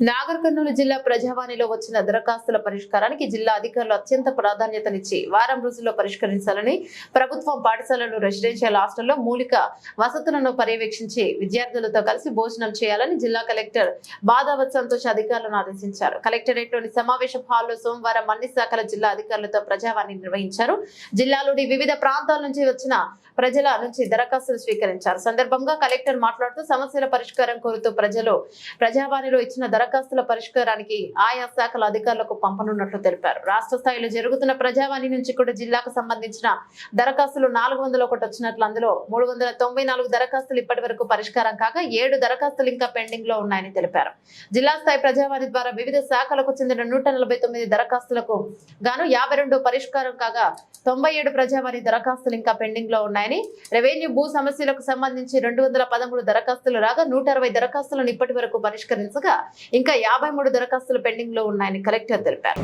నాగర్ కర్నూలు జిల్లా ప్రజావాణిలో వచ్చిన దరఖాస్తుల పరిష్కారానికి జిల్లా అధికారులు అత్యంత ప్రాధాన్యతనిచ్చి వారం రోజుల్లో పరిష్కరించాలని ప్రభుత్వం పాఠశాలలు రెసిడెన్షియల్ హాస్టల్లో మూలిక వసతులను పర్యవేక్షించి విద్యార్థులతో కలిసి భోజనం చేయాలని జిల్లా కలెక్టర్ బాధావత్ సంతోష్ అధికారులను ఆదేశించారు. కలెక్టరేట్లోని సమావేశ హాల్లో సోమవారం అన్ని శాఖల జిల్లా అధికారులతో ప్రజావాణి నిర్వహించారు. జిల్లాలోని వివిధ ప్రాంతాల నుంచి వచ్చిన ప్రజల నుంచి దరఖాస్తులు స్వీకరించారు. సందర్భంగా కలెక్టర్ మాట్లాడుతూ సమస్యల పరిష్కారం కోరుతూ ప్రజలు ప్రజావాణిలో ఇచ్చిన దరఖాస్తుల పరిష్కారానికి ఆయా శాఖల అధికారులకు పంపనున్నట్లు తెలిపారు. రాష్ట్ర స్థాయిలో జరుగుతున్న ప్రజావాణి నుంచి కూడా జిల్లాకు సంబంధించిన దరఖాస్తులు నాలుగు వందల ఒకటి వచ్చినట్లు అందులో మూడు వందల తొంభై నాలుగు దరఖాస్తులు ఇప్పటి వరకు పరిష్కారం కాగా ఏడు దరఖాస్తులు ఇంకా పెండింగ్లో ఉన్నాయని తెలిపారు. జిల్లా స్థాయి ప్రజావాణి ద్వారా వివిధ శాఖలకు చెందిన నూట నలభై తొమ్మిది దరఖాస్తులకు గాను యాభై రెండు పరిష్కారం కాగా తొంభై ఏడు ప్రజావాణి దరఖాస్తులు ఇంకా పెండింగ్లో ఉన్నాయని రెవెన్యూ భూ సమస్యలకు సంబంధించి రెండు వందల పదమూడు దరఖాస్తులు రాగా నూట అరవై దరఖాస్తులను ఇప్పటి వరకు పరిష్కరించగా ఇంకా యాభై మూడు దరఖాస్తులు పెండింగ్లో ఉన్నాయని కలెక్టర్ తెలిపారు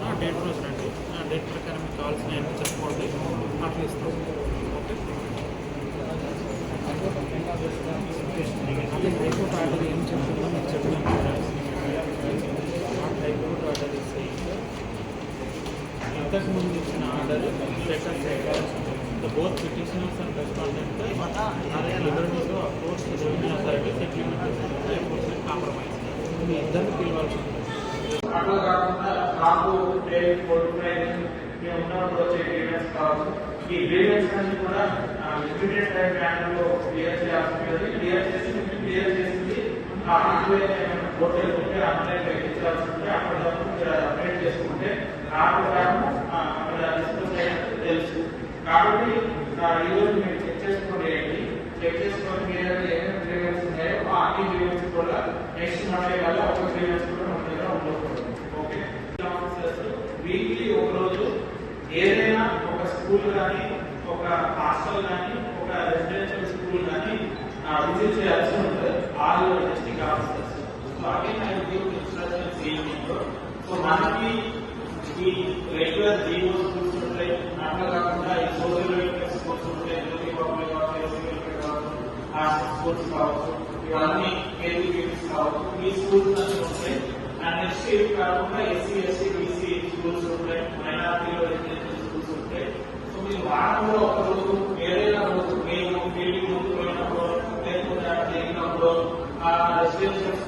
ఆ డేట్ రోజు రండి ఆ డేట్ ప్రకారం మీకు కావాల్సిన అన్ని చెప్పుకోండి అట్లా ఇస్తాం ఓకే అదే హైకోర్టు ఆర్డర్ ఏం చెప్తుందో మీకు చెప్పినాను హైకోర్టు ఆర్డర్ ఇస్తే ఇంతకు ముందు ఇచ్చిన ఆర్డర్. మీ ఇద్దరిని పిలవాల్సి ఉంటుంది. కాకుండా నాకు ట్రైనింగ్ కోర్టు ట్రైనింగ్ మేము ఉన్నప్పుడు వచ్చే గ్రీవెన్స్ కావచ్చు. ఈ గ్రీవెన్స్ అన్ని కూడా లిమిటెడ్ టైం క్లియర్ చేయాల్సింది క్లియర్ క్లియర్ చేసింది ఆ ఆన్లైన్ పోర్టల్ ఉంటే ఆన్లైన్ ఎక్కించాల్సి ఉంటే అప్పటికప్పుడు మీరు అప్డేట్ చేసుకుంటే ఆ ప్రకారం అక్కడ డిస్కస్ అయినట్టు తెలుసు కాబట్టి ఆ, ఈ రోజు మీరు చెక్ చేసుకోండి ఏంటి చెక్ చేసుకొని మీ దగ్గర ఏమేమి గ్రీవెన్స్ ఉన్నాయో ఆ అన్ని గ్రీవెన్స్ కూడా నెక్స్ట్ మండే వల్ల ఒక గ్రీవెన్స్ కూడా మన దగ్గర ఉండకూడదు ఓకే ఆఫీసర్స్ వీక్లీ ఒక రోజు ఏదైనా ఒక స్కూల్ కానీ ఒక హాస్టల్ కానీ ఒక రెసిడెన్షియల్ స్కూల్ కానీ విజిట్ చేయాల్సి ఉంటుంది all district officers so again I give instructions evening so మనకి ఈ రెగ్యులర్ జీవో స్కూల్స్ ఉంటాయి అట్లా కాకుండా ఈ సోషల్ వెల్ఫేర్ స్కూల్స్ ఉంటాయి పబ్లిక్ వెల్ఫేర్ కావచ్చు స్కూల్స్ కావచ్చు ఇవన్నీ కావచ్చు ఈ స్కూల్స్ అన్ని ఉంటాయి అండ్ నెక్స్ట్ ఇవి కాకుండా ఎస్సీ ఎస్సీ బీసీ స్కూల్స్ ఉంటాయి మైనార్టీలో రెసిడెన్షియల్ స్కూల్స్ ఉంటాయి సో మీరు వారంలో ఒక రోజు ఏదైనా రోజు మేము ఫీల్డింగ్ ముందు పోయినప్పుడు లేకపోతే అక్కడ జరిగినప్పుడు ఆ రెసిడెన్షియల్ స్కూల్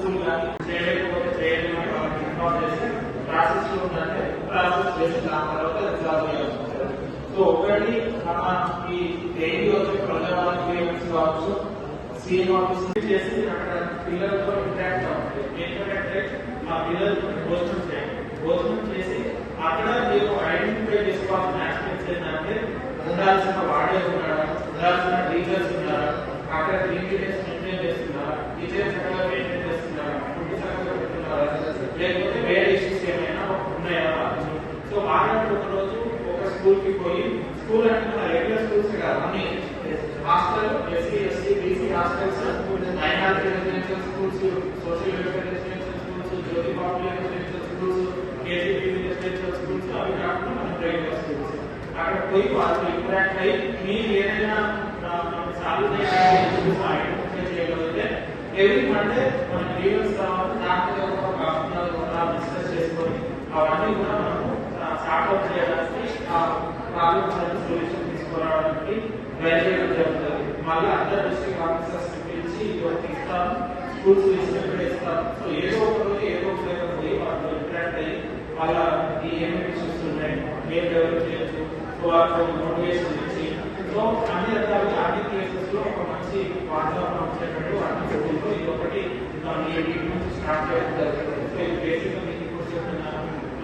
కానీ చేయలేకపోతే చేయలేమని వాళ్ళకి ఇన్ఫార్మ్ చేసి ప్రాసెస్లో ఉందంటే ప్రాసెస్ చేసి దాని తర్వాత రిజాల్వ్ చేయాల్సి ఉంటుంది సో ఒకటి మన ఈ డైలీ వచ్చే ప్రజావాణి పేమెంట్స్ కావచ్చు సీఎం ఆఫీస్ చేసి అక్కడ పిల్లలతో ఇంటరాక్ట్ అవ్వాలి ఏంటంటే మా పిల్లలు భోజనం చేయండి భోజనం చేసి అక్కడ మీరు ఐడెంటిఫై లేకపోతే వేరే ఇష్యూస్ ఏమైనా ఉన్నాయా సో వారానికి ఒక రోజు ఒక స్కూల్కి పోయి స్కూల్ అంటే మన రెగ్యులర్ స్కూల్స్ కాదు అన్ని hostel SC SC BC hostels minority residential schools social welfare residential schools Jyothi popular residential schools KGB residential schools అవి కాకుండా మన ప్రైవేట్ స్కూల్స్ అక్కడ పోయి వాళ్ళతో ఇంటరాక్ట్ అయ్యి మీరు ఏదైనా సాల్వ్ ఐడెంటిఫై చేయగలిగితే ఎవ్రీ మండే మన గ్రీవెన్స్ కావాలి దాంట్లో సాకౌట్ చేయడానికి సొల్యూషన్ తీసుకురావడానికి ట్రై చేయడం జరుగుతుంది మళ్ళీ అదర్ డిస్ట్రిక్ట్ ఆఫీసర్స్ పిలిచి స్కూల్స్ డిస్ట్రిక్ట్ ఇస్తాను ఏదో ఒక రోజు ఏదో వాళ్ళు ఇంటరాక్ట్ అయ్యి వాళ్ళ ఏమేమి ఇష్యూస్ ఉన్నాయి ఏం డెవలప్ చేయొచ్చు సో సో అన్ని రకాలుగా అన్ని ప్లేసెస్లో ఒక మంచి వాతావరణం వచ్చేటట్టు అన్ని స్కూల్లో ఇది స్టార్ట్ చేయడం